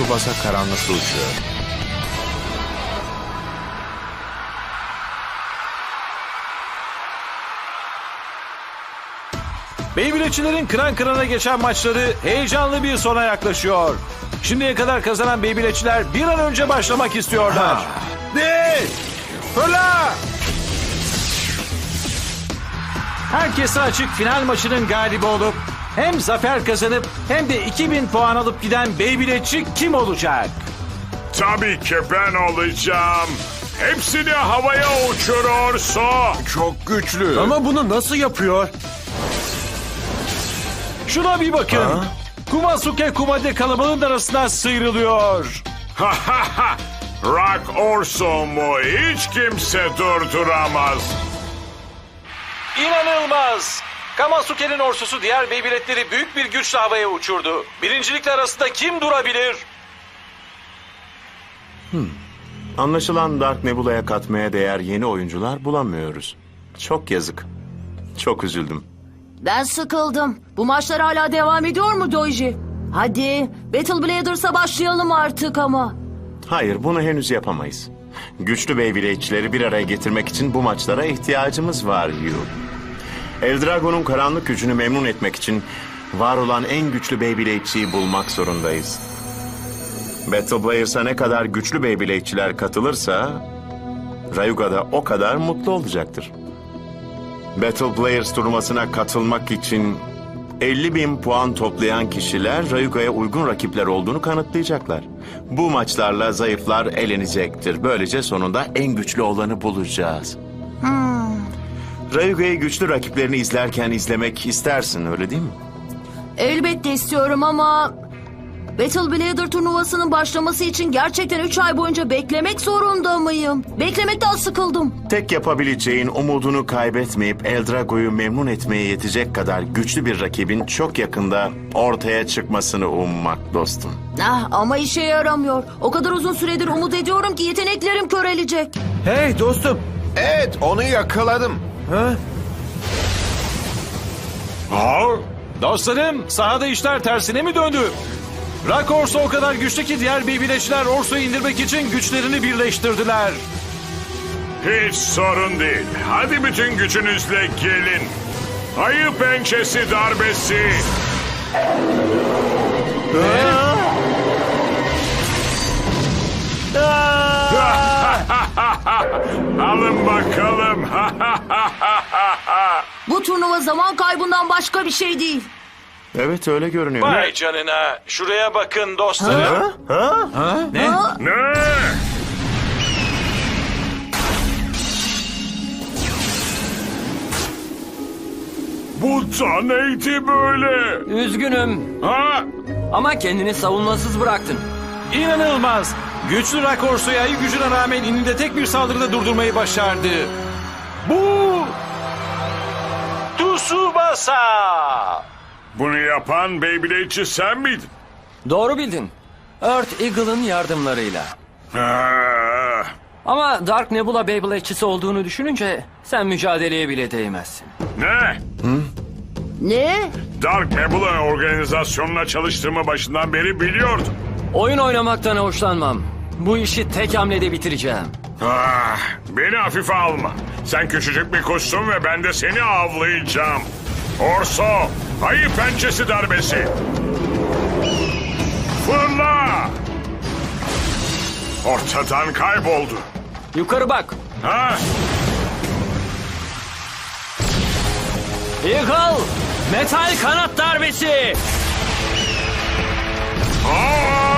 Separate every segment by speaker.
Speaker 1: Tsubasa karanlıkta uçuyor.
Speaker 2: Beyblade'çilerin kıran kırana geçen maçları heyecanlı bir sona yaklaşıyor. Şimdiye kadar kazanan Beyblade'çiler bir an önce başlamak istiyorlar. De! Fırla! Herkese açık final maçının galibi olup hem zafer kazanıp hem de 2000 puan alıp giden Beyblade'çi kim olacak?
Speaker 3: Tabii ki ben olacağım. Hepsini havaya uçurursa.
Speaker 1: Çok güçlü.
Speaker 4: Ama bunu nasıl yapıyor?
Speaker 2: Şuna bir bakın. Kumasuke Kumade kalabalığın arasından sıyrılıyor.
Speaker 3: Rock Orso'mu hiç kimse durduramaz.
Speaker 2: İnanılmaz. Kamasuke'nin orsusu diğer Beyblade'leri büyük bir güçle havaya uçurdu. Birincilikle arasında kim durabilir?
Speaker 5: Anlaşılan Dark Nebula'ya katmaya değer yeni oyuncular bulamıyoruz. Çok yazık. Çok üzüldüm.
Speaker 6: Ben sıkıldım. Bu maçlar hala devam ediyor mu Doji? Hadi Battle Bladers'a başlayalım artık ama.
Speaker 5: Hayır, bunu henüz yapamayız. Güçlü Beyblade'çileri bir araya getirmek için bu maçlara ihtiyacımız var Yu. Eldrago'nun karanlık gücünü memnun etmek için var olan en güçlü Beyblade'çiyi bulmak zorundayız. Battle Blazers'a ne kadar güçlü Beyblade'çiler katılırsa Rayuga da o kadar mutlu olacaktır. Battle Players turnuvasına katılmak için 50 bin puan toplayan kişiler Rayuga'ya uygun rakipler olduğunu kanıtlayacaklar. Bu maçlarla zayıflar elenecektir. Böylece sonunda en güçlü olanı bulacağız. Rayuga'yı güçlü rakiplerini izlerken izlemek istersin öyle değil mi?
Speaker 6: Elbette istiyorum ama... Battle Blader turnuvasının başlaması için gerçekten 3 ay boyunca beklemek zorunda mıyım? Beklemekten sıkıldım.
Speaker 5: Tek yapabileceğin umudunu kaybetmeyip Eldrago'yu memnun etmeye yetecek kadar güçlü bir rakibin çok yakında ortaya çıkmasını ummak dostum.
Speaker 6: Ah, ama işe yaramıyor. O kadar uzun süredir umut ediyorum ki yeteneklerim körelecek.
Speaker 4: Hey dostum.
Speaker 1: Evet onu yakaladım.
Speaker 3: Ha?
Speaker 2: Dostlarım sahada işler tersine mi döndü? Rock Orso o kadar güçlü ki diğer Beyblade'çiler Orso'yu indirmek için güçlerini birleştirdiler.
Speaker 3: Hiç sorun değil. Hadi bütün gücünüzle gelin. Ayı pençesi darbesi. Alın bakalım.
Speaker 6: Bu turnuva zaman kaybından başka bir şey değil.
Speaker 5: Evet öyle görünüyor.
Speaker 2: Vay canına şuraya bakın dostlarım. Ne?
Speaker 3: ne? Bu da neydi böyle?
Speaker 7: Üzgünüm
Speaker 3: Ha?
Speaker 7: ama kendini savunmasız bıraktın.
Speaker 2: İnanılmaz. Güçlü Rock Orso'yu ayı gücüne rağmen ininde tek bir saldırıda durdurmayı başardı. Bu... Tsubasa.
Speaker 3: Bunu yapan Beyblade'çi sen miydin?
Speaker 7: Doğru bildin. Earth Eagle'ın yardımlarıyla.
Speaker 3: Ha.
Speaker 7: Ama Dark Nebula Beyblade'çisi olduğunu düşününce sen mücadeleye bile değmezsin.
Speaker 3: Ne?
Speaker 6: Ne?
Speaker 3: Dark Nebula organizasyonuna çalıştığımı başından beri biliyordum.
Speaker 7: Oyun oynamaktan hoşlanmam. Bu işi tek hamlede bitireceğim.
Speaker 3: Ah, beni hafife alma. Sen küçücük bir kuşsun ve ben de seni avlayacağım. Orso, ayı pençesi darbesi. Fırla! Ortadan kayboldu.
Speaker 7: Yukarı bak.
Speaker 3: Ha?
Speaker 7: Eagle! Metal kanat darbesi!
Speaker 3: Aa!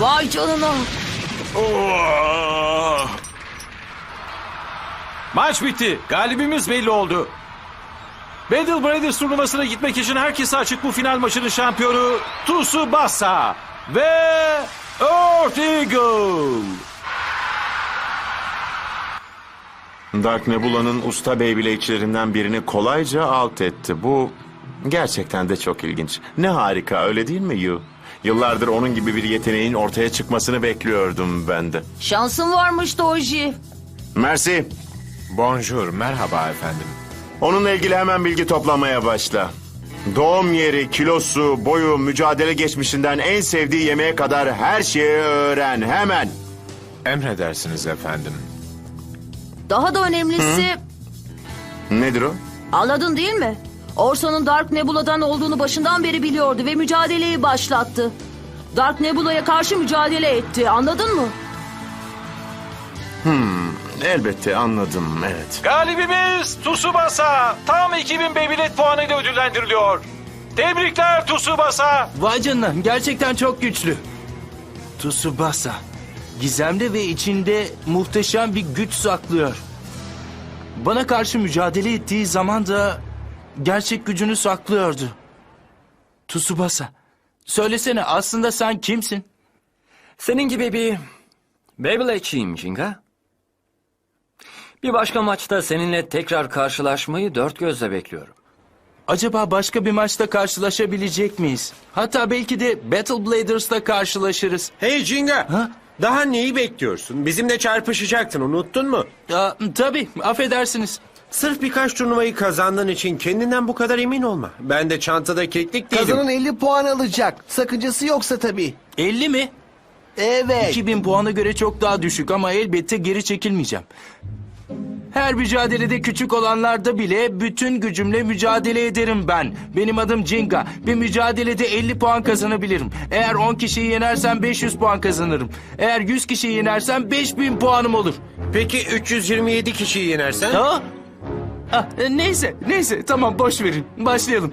Speaker 6: Vay canına.
Speaker 3: Oh!
Speaker 2: Maç bitti. Galibimiz belli oldu. Battle Brothers turnuvasına gitmek için herkese açık bu final maçının şampiyonu Tsubasa ve Earth Eagle.
Speaker 5: Dark Nebula'nın usta Beyblade'çilerinden birini kolayca alt etti. Bu gerçekten de çok ilginç. Ne harika öyle değil mi Yu? Yıllardır onun gibi bir yeteneğin ortaya çıkmasını bekliyordum ben de.
Speaker 6: Şansın varmış Doji.
Speaker 5: Mersi.
Speaker 1: Bonjour, merhaba efendim.
Speaker 5: Onunla ilgili hemen bilgi toplamaya başla. Doğum yeri, kilosu, boyu, mücadele geçmişinden en sevdiği yemeğe kadar her şeyi öğren hemen.
Speaker 1: Emredersiniz efendim.
Speaker 6: Daha da önemlisi
Speaker 5: Nedir o?
Speaker 6: anladın değil mi? Orso'nun Dark Nebula'dan olduğunu başından beri biliyordu ve mücadeleyi başlattı. Dark Nebula'ya karşı mücadele etti. Anladın mı?
Speaker 5: Elbette anladım, evet.
Speaker 2: Galibimiz Tsubasa tam 2000 Beybilet puanıyla ödüllendiriliyor. Tebrikler Tsubasa.
Speaker 4: Vay canına gerçekten çok güçlü. Tsubasa. Gizemli ve içinde muhteşem bir güç saklıyor. Bana karşı mücadele ettiği zaman da gerçek gücünü saklıyordu. Tsubasa. Söylesene aslında sen kimsin?
Speaker 7: Senin gibi bir Beyblade'çiyim Jinga. Bir başka maçta seninle tekrar karşılaşmayı dört gözle bekliyorum.
Speaker 4: Acaba başka bir maçta karşılaşabilecek miyiz? Hatta belki de Battle Bladers'la karşılaşırız.
Speaker 8: Hey Jinga.
Speaker 4: Ha?
Speaker 8: Daha neyi bekliyorsun? Bizimle çarpışacaktın unuttun mu?
Speaker 4: Aa, tabii affedersiniz.
Speaker 8: Sırf birkaç turnuvayı kazandığın için kendinden bu kadar emin olma. Ben de çantada keklik değilim.
Speaker 9: Kazanan 50 puan alacak. Sakıncası yoksa tabii.
Speaker 4: 50 mi?
Speaker 9: Evet.
Speaker 4: 2000 puana göre çok daha düşük ama elbette geri çekilmeyeceğim. Her mücadelede küçük olanlarda bile bütün gücümle mücadele ederim ben. Benim adım Jinga. Bir mücadelede 50 puan kazanabilirim. Eğer 10 kişiyi yenersem 500 puan kazanırım. Eğer 100 kişiyi yenersem 5000 puanım olur.
Speaker 8: Peki 327 kişiyi yenersen?
Speaker 4: Ha? Ah, e, neyse, neyse. Tamam boş verin. Başlayalım.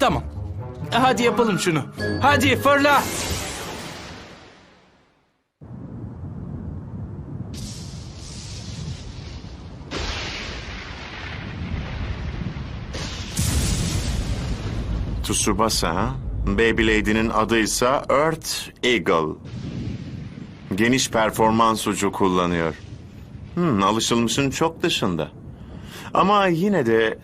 Speaker 4: Tamam. Hadi yapalım şunu. Hadi fırla.
Speaker 5: Tsubasa, ha? Beyblade'inin adıysa Earth Eagle. Geniş performans ucu kullanıyor. Hmm, alışılmışın çok dışında. Ama yine de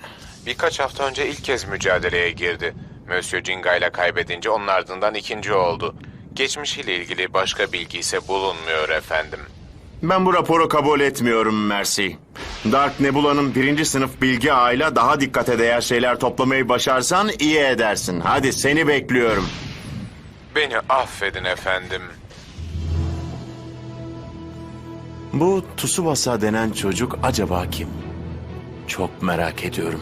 Speaker 1: Birkaç hafta önce ilk kez mücadeleye girdi. Monsieur Jinga ile kaybedince onun ardından ikinci oldu. Geçmişiyle ilgili başka bilgi ise bulunmuyor efendim.
Speaker 5: ben bu raporu kabul etmiyorum Mercy. Dark Nebula'nın birinci sınıf bilgi ağıyla daha dikkate değer şeyler toplamayı başarsan iyi edersin. Hadi seni bekliyorum.
Speaker 1: Beni affedin efendim.
Speaker 5: Bu Tsubasa denen çocuk acaba kim? Çok merak ediyorum.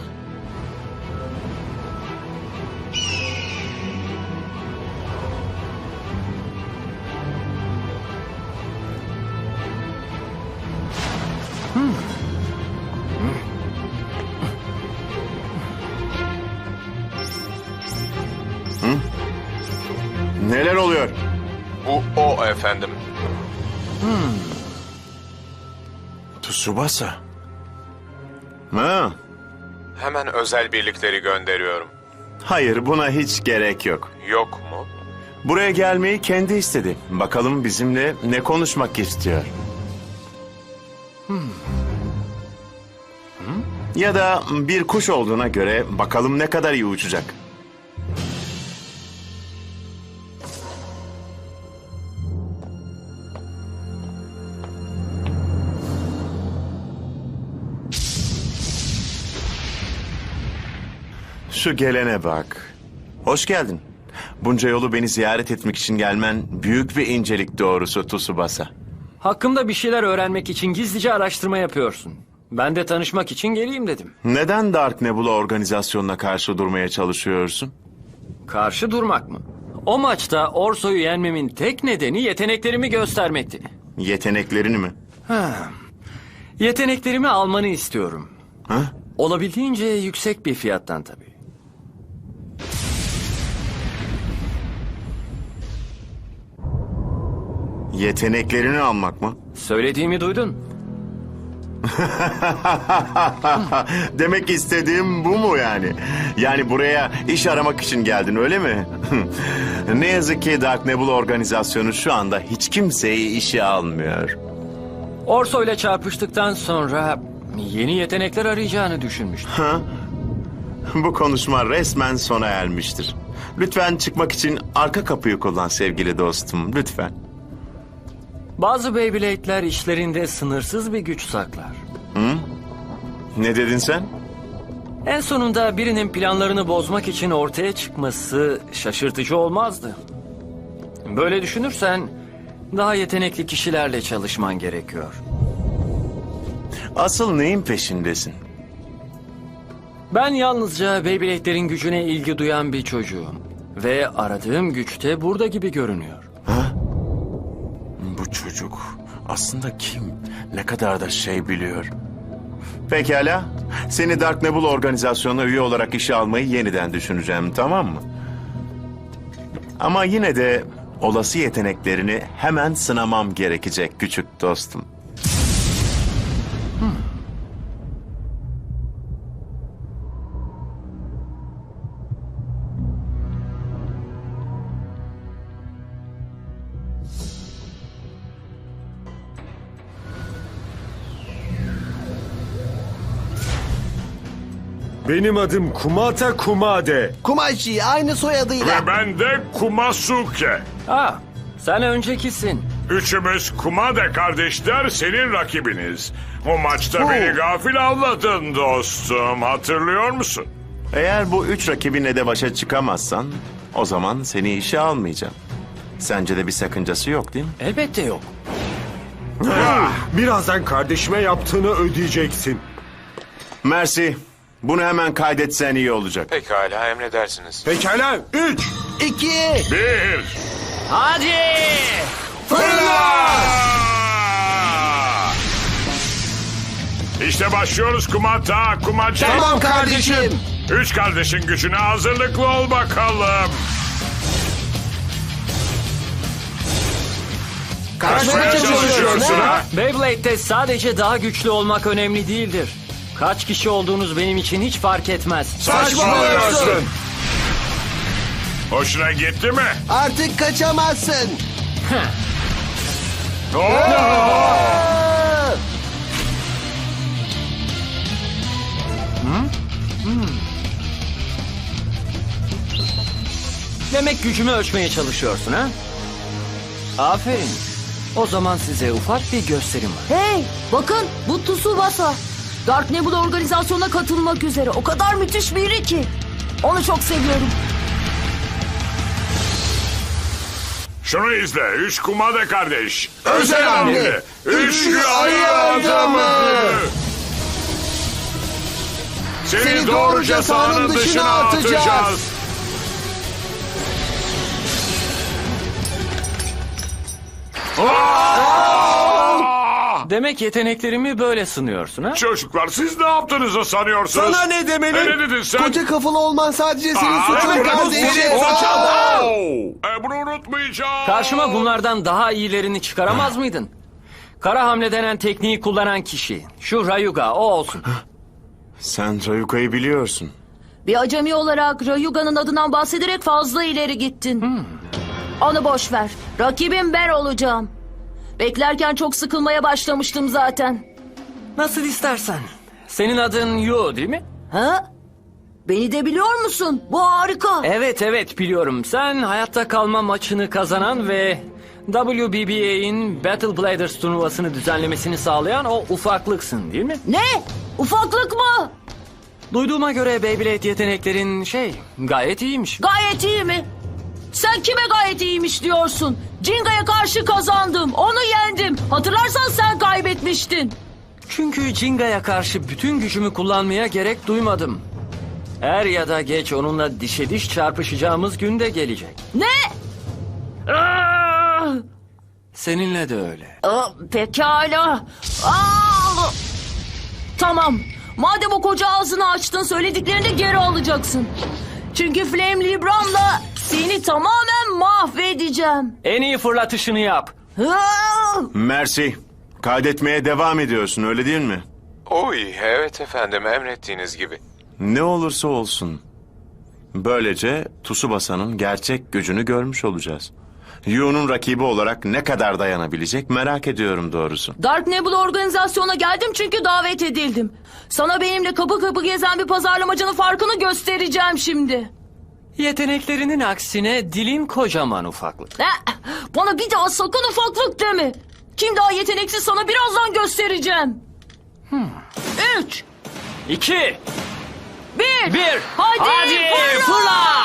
Speaker 5: Hı? Neler oluyor?
Speaker 1: Bu o efendim.
Speaker 5: Tsubasa. Ha,
Speaker 1: Hemen özel birlikleri gönderiyorum.
Speaker 5: hayır buna hiç gerek yok.
Speaker 1: Yok mu?
Speaker 5: Buraya gelmeyi kendi istedi. Bakalım bizimle ne konuşmak istiyor. Hmm. Ya da bir kuş olduğuna göre bakalım ne kadar iyi uçacak. Şu gelene bak. Hoş geldin. Bunca yolu beni ziyaret etmek için gelmen büyük bir incelik doğrusu Tsubasa.
Speaker 7: Hakkımda bir şeyler öğrenmek için gizlice araştırma yapıyorsun. Ben de tanışmak için geleyim dedim.
Speaker 5: Neden Dark Nebula organizasyonuna karşı durmaya çalışıyorsun?
Speaker 7: Karşı durmak mı? O maçta Orso'yu yenmemin tek nedeni yeteneklerimi göstermekti.
Speaker 5: Yeteneklerini mi?
Speaker 7: Yeteneklerimi almanı istiyorum.
Speaker 5: Ha?
Speaker 7: Olabildiğince yüksek bir fiyattan tabii.
Speaker 5: Yeteneklerini almak mı?
Speaker 7: Söylediğimi duydun.
Speaker 5: Demek istediğim bu mu yani? Yani buraya iş aramak için geldin öyle mi? ne yazık ki Dark Nebula organizasyonu şu anda hiç kimseyi işe almıyor.
Speaker 7: Orso ile çarpıştıktan sonra yeni yetenekler arayacağını düşünmüştüm.
Speaker 5: Bu konuşma resmen sona ermiştir. Lütfen çıkmak için arka kapıyı kullan sevgili dostum, lütfen.
Speaker 7: Bazı Beyblade'ler işlerinde sınırsız bir güç saklar.
Speaker 5: Ne dedin sen?
Speaker 7: En sonunda birinin planlarını bozmak için ortaya çıkması şaşırtıcı olmazdı. Böyle düşünürsen daha yetenekli kişilerle çalışman gerekiyor.
Speaker 5: Asıl neyin peşindesin?
Speaker 7: Ben yalnızca Beyblade'lerin gücüne ilgi duyan bir çocuğum. Ve aradığım güç de burada gibi görünüyor.
Speaker 5: Çocuk aslında kim? Ne kadar da şey biliyor. Pekala. Seni Dark Nebula organizasyonuna üye olarak işe almayı yeniden düşüneceğim, tamam mı? Ama yine de olası yeteneklerini hemen sınamam gerekecek küçük dostum.
Speaker 8: Benim adım Kumata Kumade.
Speaker 9: Kumashi aynı soyadıyla.
Speaker 3: Ve ben de Kumasuke.
Speaker 7: Ha, sen öncekisin.
Speaker 3: Üçümüz Kumade kardeşler senin rakibiniz. O maçta beni gafil avladın dostum. Hatırlıyor musun?
Speaker 5: Eğer bu üç rakibinle de başa çıkamazsan o zaman seni işe almayacağım. Sence de bir sakıncası yok değil mi?
Speaker 7: Elbette yok.
Speaker 8: Birazdan kardeşime yaptığını ödeyeceksin.
Speaker 5: Mersi. Bunu hemen kaydetsen iyi olacak.
Speaker 1: Pekala emredersiniz.
Speaker 8: Pekala. Üç.
Speaker 9: İki.
Speaker 3: Bir.
Speaker 7: Hadi!
Speaker 3: İşte başlıyoruz Kumata, Kumaca.
Speaker 9: Tamam kardeşim.
Speaker 3: Üç kardeşin gücüne hazırlıklı ol bakalım. Kaçmaya çalışıyorsun ha?
Speaker 7: Beyblade'de sadece daha güçlü olmak önemli değildir. Kaç kişi olduğunuz benim için hiç fark etmez.
Speaker 3: Saçmalıyorsun. Hoşuna gitti mi?
Speaker 9: Artık kaçamazsın.
Speaker 7: Demek gücümü ölçmeye çalışıyorsun ha? Aferin. O zaman size ufak bir gösterim var.
Speaker 6: Hey bakın bu Tsubasa. Dark Nebula organizasyona katılmak üzere. O kadar müthiş biri ki. Onu çok seviyorum.
Speaker 3: Şunu izle. Üç kumade kardeş.
Speaker 9: Özel hamle.
Speaker 3: Üçlü ayı adamı. Seni,
Speaker 9: Seni
Speaker 3: doğruca sahanın dışına atacağız.
Speaker 7: Demek yeteneklerimi böyle sınıyorsun ha?
Speaker 3: Çocuklar siz ne yaptığınızı sanıyorsunuz?
Speaker 8: Sana ne demeli?
Speaker 3: E, ne dedin sen?
Speaker 9: Koca kafalı olman sadece senin
Speaker 3: Aa,
Speaker 9: suçun
Speaker 3: evet,
Speaker 9: kardeşim.
Speaker 3: E, bunu unutmayacağım.
Speaker 7: Karşıma bunlardan daha iyilerini çıkaramaz mıydın? Kara hamle denen tekniği kullanan kişi. Şu Rayuga o olsun.
Speaker 5: Sen Rayuka'yı biliyorsun.
Speaker 6: Bir acemi olarak Rayuga'nın adından bahsederek fazla ileri gittin. Onu boş ver. Rakibim ben olacağım. Beklerken çok sıkılmaya başlamıştım zaten.
Speaker 7: Nasıl istersen. Senin adın Yu değil mi?
Speaker 6: Ha? Beni de biliyor musun? Bu harika.
Speaker 7: Evet evet biliyorum. Sen hayatta kalma maçını kazanan ve WBBA'in Battle Bladers turnuvasını düzenlemesini sağlayan o ufaklıksın değil mi?
Speaker 6: Ne? Ufaklık mı?
Speaker 7: Duyduğuma göre Beyblade yeteneklerin şey gayet iyiymiş.
Speaker 6: Gayet iyi mi? Sen kime gayet iyiymiş diyorsun? Jinga'ya karşı kazandım. Onu yendim. Hatırlarsan sen kaybetmiştin.
Speaker 7: Çünkü Jinga'ya karşı bütün gücümü kullanmaya gerek duymadım. Er ya da geç onunla dişe diş çarpışacağımız gün de gelecek.
Speaker 6: Ne? Aa!
Speaker 7: Seninle de öyle.
Speaker 6: Aa, pekala. Aa! Tamam. Madem o koca ağzını açtın söylediklerini geri alacaksın. Çünkü Flame Libram'la seni tamamen mahvedeceğim.
Speaker 7: En iyi fırlatışını yap.
Speaker 6: Aa!
Speaker 5: Mersi. Kaydetmeye devam ediyorsun öyle değil mi?
Speaker 1: Oy evet efendim emrettiğiniz gibi.
Speaker 5: Ne olursa olsun. Böylece Tsubasa'nın gerçek gücünü görmüş olacağız. Yu'nun rakibi olarak ne kadar dayanabilecek merak ediyorum doğrusu.
Speaker 6: Dark Nebula organizasyona geldim çünkü davet edildim. Sana benimle kapı kapı gezen bir pazarlamacının farkını göstereceğim şimdi.
Speaker 7: Yeteneklerinin aksine dilin kocaman ufaklık.
Speaker 6: Ha, bana bir daha sakın ufaklık deme. Kim daha yeteneksiz sana birazdan göstereceğim. Üç,
Speaker 7: İki,
Speaker 6: bir.
Speaker 7: Bir.
Speaker 6: Hadi,
Speaker 7: Hadi,
Speaker 6: fırla.
Speaker 7: fırla.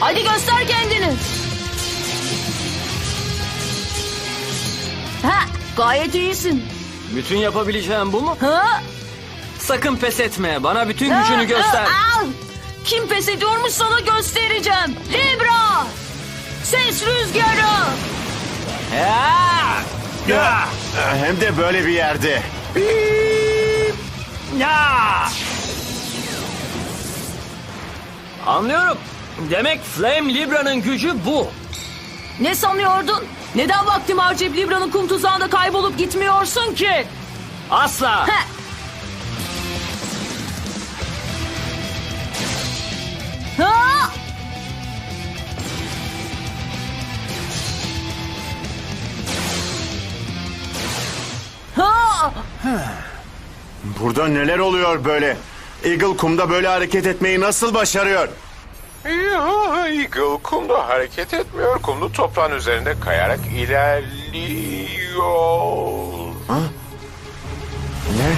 Speaker 6: Hadi göster kendini. Ha, gayet iyisin.
Speaker 7: Bütün yapabileceğim bu mu?
Speaker 6: Ha?
Speaker 7: Sakın pes etme. Bana bütün gücünü
Speaker 6: Ha,
Speaker 7: göster.
Speaker 6: ha, al. Kim pes ediyormuş sana göstereceğim. Libra. Ses rüzgarı.
Speaker 7: Ya! Ya!
Speaker 5: Hem de böyle bir yerde.
Speaker 7: Ya! Anlıyorum. Demek Flame Libra'nın gücü bu.
Speaker 6: Ne sanıyordun? Neden vaktimi harcayıp Libra'nın kum tuzağında kaybolup gitmiyorsun ki?
Speaker 7: Asla.
Speaker 6: Ha.
Speaker 5: Burada neler oluyor böyle? Eagle kumda böyle hareket etmeyi nasıl başarıyor?
Speaker 1: Ya, Eagle kumda hareket etmiyor. Kumlu toprağın üzerinde kayarak ilerliyor.
Speaker 5: Ne?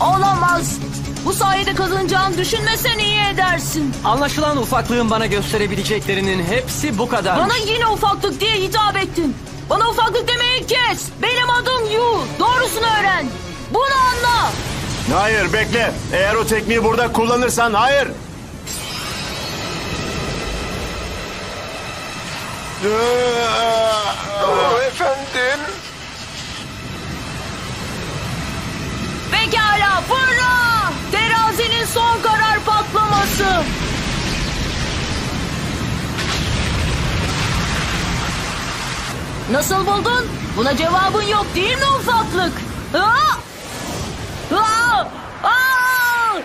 Speaker 6: Olamaz. Bu sayede kazanacağını düşünmesen iyi edersin.
Speaker 7: Anlaşılan ufaklığın bana gösterebileceklerinin hepsi bu kadar.
Speaker 6: Bana yine ufaklık diye hitap ettin. Bana ufaklık demeyi kes. Benim adım Yu. Doğrusunu öğren. Bunu anla.
Speaker 5: Hayır bekle. Eğer o tekniği burada kullanırsan hayır.
Speaker 1: Oh,
Speaker 6: patlaması. Nasıl buldun? Buna cevabın yok değil mi ufaklık? Ha? Ha? Aa!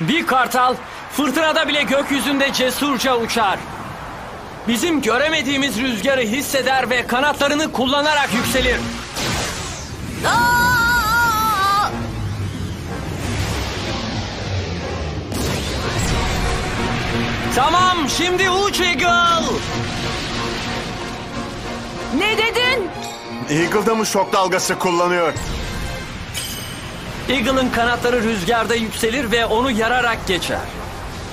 Speaker 7: Bir kartal fırtınada bile gökyüzünde cesurca uçar. Bizim göremediğimiz rüzgarı hisseder ve kanatlarını kullanarak yükselir.
Speaker 6: Aa!
Speaker 7: Tamam şimdi uç Eagle.
Speaker 6: Ne dedin?
Speaker 5: Eagle da mı şok dalgası kullanıyor?
Speaker 7: Eagle'ın kanatları rüzgarda yükselir ve onu yararak geçer.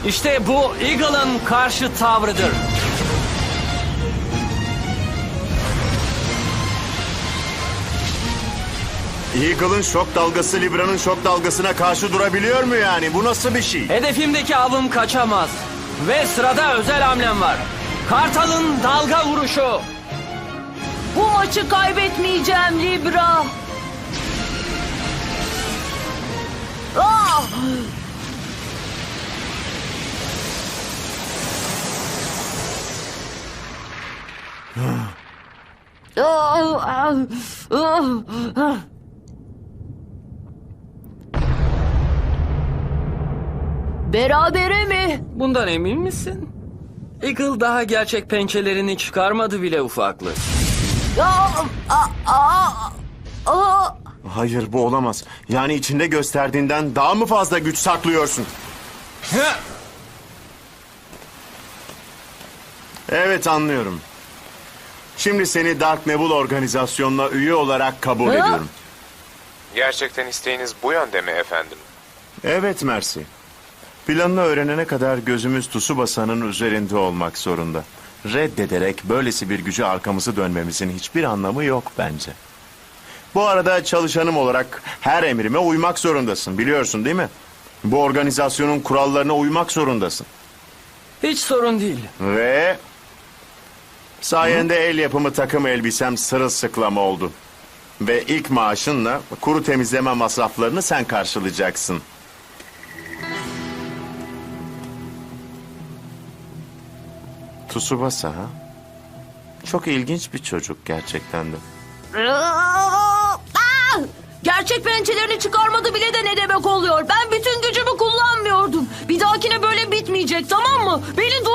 Speaker 7: İşte bu Eagle'ın karşı tavrıdır.
Speaker 5: Eagle'ın şok dalgası Libra'nın şok dalgasına karşı durabiliyor mu yani? Bu nasıl bir şey?
Speaker 7: Hedefimdeki avım kaçamaz. Ve sırada özel hamlem var. Kartal'ın dalga vuruşu.
Speaker 6: Bu maçı kaybetmeyeceğim Libra. Ah! Ah, ah, ah, ah. Berabere mi?
Speaker 7: Bundan emin misin? Eagle daha gerçek pençelerini çıkarmadı bile ufaklık.
Speaker 6: Ah, ah, ah.
Speaker 5: Hayır bu olamaz. Yani içinde gösterdiğinden daha mı fazla güç saklıyorsun? Evet anlıyorum. Şimdi seni Dark Nebula organizasyonuna üye olarak kabul
Speaker 6: Ha?
Speaker 5: ediyorum.
Speaker 1: Gerçekten isteğiniz bu yönde mi efendim?
Speaker 5: Evet Mercy. Planını öğrenene kadar gözümüz Tsubasa'nın üzerinde olmak zorunda. Reddederek böylesi bir gücü arkamızı dönmemizin hiçbir anlamı yok bence. Bu arada çalışanım olarak her emrime uymak zorundasın biliyorsun değil mi? Bu organizasyonun kurallarına uymak zorundasın.
Speaker 7: Hiç sorun değil.
Speaker 5: Ve sayende el yapımı takım elbisem sırılsıklam oldu. Ve ilk maaşınla kuru temizleme masraflarını sen karşılayacaksın. Tsubasa ha? Çok ilginç bir çocuk gerçekten de.
Speaker 6: Ah! Gerçek pençelerini çıkarmadı bile de ne demek oluyor? Ben bütün gücümü kullanmıyordum. Bir dahakine böyle bitmeyecek tamam mı? Beni